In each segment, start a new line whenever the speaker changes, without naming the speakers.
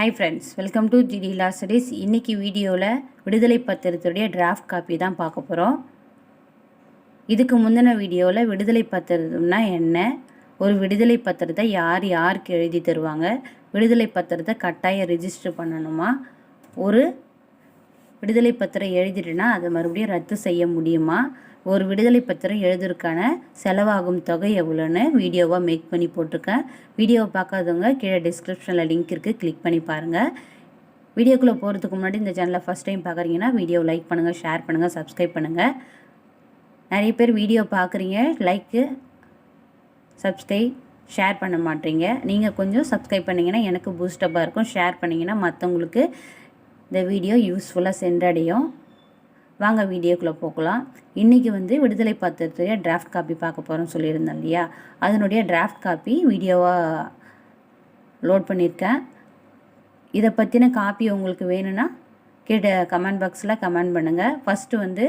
Hi friends welcome to GD law studies இன்றைக்கி வீடியோவில் விடுதலை பத்திரத்துடைய டிராஃப்ட் காப்பி தான் பார்க்க போகிறோம் இதுக்கு முந்தின வீடியோவில் விடுதலை பத்திரம்னா என்ன? ஒரு விடுதலை பத்திரத்தை யார் யாருக்கு எழுதி தருவாங்க? விடுதலை பத்திரத்தை கட்டாயம் ரிஜிஸ்டர் பண்ணணுமா? ஒரு விடுதலை பத்திரம் எழுதிட்டுனா அதை மறுபடியும் ரத்து செய்ய முடியுமா? ஒரு விடுதலை பத்திரம் எழுதுறதுக்கான செலவாகும் தொகை எவ்வளோன்னு வீடியோவாக மேக் பண்ணி போட்டிருக்கேன். வீடியோவை பார்க்காதவங்க கீழே டிஸ்கிரிப்ஷனில் லிங்க் இருக்குது கிளிக் பண்ணி பாருங்கள் வீடியோக்குள்ளே போகிறதுக்கு முன்னாடி இந்த சேனலை ஃபஸ்ட் டைம் பார்க்குறீங்கன்னா வீடியோ லைக் பண்ணுங்கள் ஷேர் பண்ணுங்கள் சப்ஸ்கிரைப் பண்ணுங்கள் நிறைய பேர் வீடியோ பார்க்குறீங்க லைக்கு சப்ஸ்கிரைப் ஷேர் பண்ண மாட்டீங்க. நீங்கள் கொஞ்சம் சப்ஸ்கிரைப் பண்ணிங்கன்னா எனக்கு பூஸ்டப்பாக இருக்கும். ஷேர் பண்ணிங்கன்னா மற்றவங்களுக்கு இந்த வீடியோ யூஸ்ஃபுல்லாக சென்றடையும். வாங்க வீடியோக்குள்ளே போகலாம். இன்றைக்கி வந்து விடுதலை பத்திரத்துடைய டிராஃப்ட் காப்பி பார்க்க போகிறோம்னு சொல்லியிருந்தேன் இல்லையா? அதனுடைய டிராஃப்ட் காப்பி வீடியோவாக லோட் பண்ணியிருக்கேன். இதை பற்றின காப்பி உங்களுக்கு வேணும்னா கேட்ட கமெண்ட் பாக்ஸில் கமெண்ட் பண்ணுங்கள் ஃபஸ்ட்டு வந்து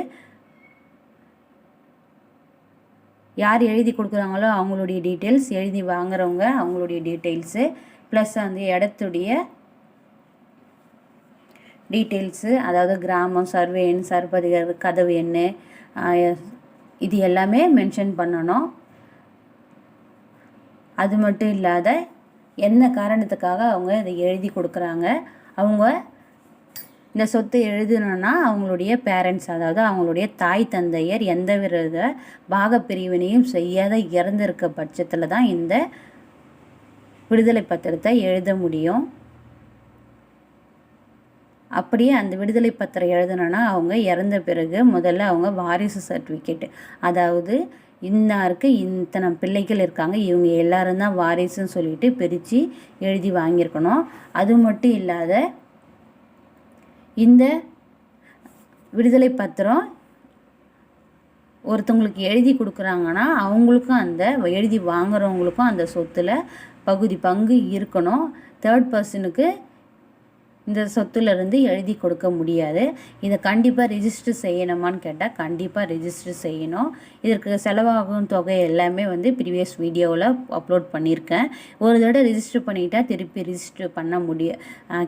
யார் எழுதி கொடுக்குறாங்களோ அவங்களுடைய டீட்டெயில்ஸ் எழுதி வாங்குறவங்க அவங்களுடைய டீட்டெயில்ஸு ப்ளஸ் அந்த இடத்துடைய டீட்டெயில்ஸு அதாவது கிராமம் சர்வே எண் சர்பதிகர் கதவு எண் இது எல்லாமே மென்ஷன் பண்ணணும். அது மட்டும் இல்லாத என்ன காரணத்துக்காக அவங்க இதை எழுதி கொடுக்குறாங்க அவங்க இந்த சொத்து எழுதணும்னா அவங்களுடைய பேரண்ட்ஸ் அதாவது அவங்களுடைய தாய் தந்தையர் எந்த வித பாகப்பிரிவினையும் செய்யாத இறந்திருக்க பட்சத்தில் தான் இந்த விடுதலை பத்திரத்தை எழுத முடியும். அப்படியே அந்த விடுதலை பத்திரம் எழுதணும்னா அவங்க இறந்த பிறகு முதல்ல அவங்க வாரிசு சர்டிஃபிகேட் அதாவது இன்னாருக்கு இத்தனை பிள்ளைகள் இருக்காங்க இவங்க எல்லாரும் தான் வாரிசுன்னு சொல்லிட்டு பிரித்து எழுதி வாங்கியிருக்கணும். அது மட்டும் இல்லாத இந்த விடுதலை பத்திரம் ஒருத்தவங்களுக்கு எழுதி கொடுக்குறாங்கன்னா அவங்களுக்கும் அந்த எழுதி வாங்குறவங்களுக்கும் அந்த சொத்தில் பகுதி பங்கு இருக்கணும். தேர்ட் பர்சனுக்கு இந்த சொத்துலேருந்து எழுதி கொடுக்க முடியாது. இதை கண்டிப்பாக ரிஜிஸ்டர் செய்யணுமான்னு கேட்டால் கண்டிப்பாக ரிஜிஸ்டர் செய்யணும். இதற்கு செலவாகும் தொகை எல்லாமே வந்து ப்ரீவியஸ் வீடியோவில் அப்லோட் பண்ணியிருக்கேன் ஒரு தடவை ரிஜிஸ்டர் பண்ணிட்டா திருப்பி ரிஜிஸ்டர் பண்ண முடிய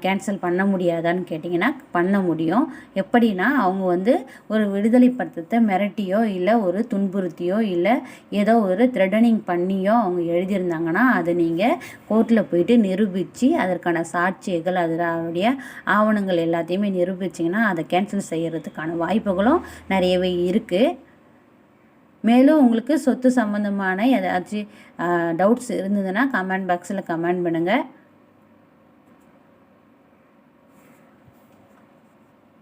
கேன்சல் பண்ண முடியாதான்னு கேட்டிங்கன்னா பண்ண முடியும். எப்படின்னா அவங்க வந்து ஒரு விடுதலை பத்திரத்தை மிரட்டியோ இல்லை ஒரு துன்புறுத்தியோ இல்லை ஏதோ ஒரு த்ரெட்டனிங் பண்ணியோ அவங்க எழுதியிருந்தாங்கன்னா அதை நீங்கள் கோர்ட்டில் போயிட்டு நிரூபித்து அதற்கான சாட்சியங்கள் அதனுடைய ஆவணங்கள் எல்லாத்தையுமே நிரூபிச்சிங்கன்னா அதை கேன்சல் செய்கிறதுக்கான வாய்ப்புகளும் நிறையவே இருக்குது மேலும் உங்களுக்கு சொத்து சம்மந்தமான ஏதாச்சும் டவுட்ஸ் இருந்ததுன்னா கமெண்ட் பாக்ஸில் கமெண்ட் பண்ணுங்கள்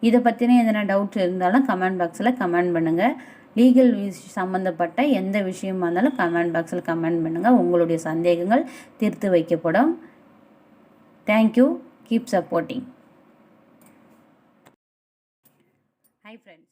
இதை பற்றின எதனா டவுட்ஸ் இருந்தாலும் கமெண்ட் பாக்ஸில் கமெண்ட் பண்ணுங்கள் லீகல் சம்மந்தப்பட்ட எந்த விஷயமா இருந்தாலும் கமெண்ட் பாக்ஸில் கமெண்ட் பண்ணுங்கள் உங்களுடைய சந்தேகங்கள் தீர்த்து வைக்கப்படும். Thank you keep supporting. Hi friends.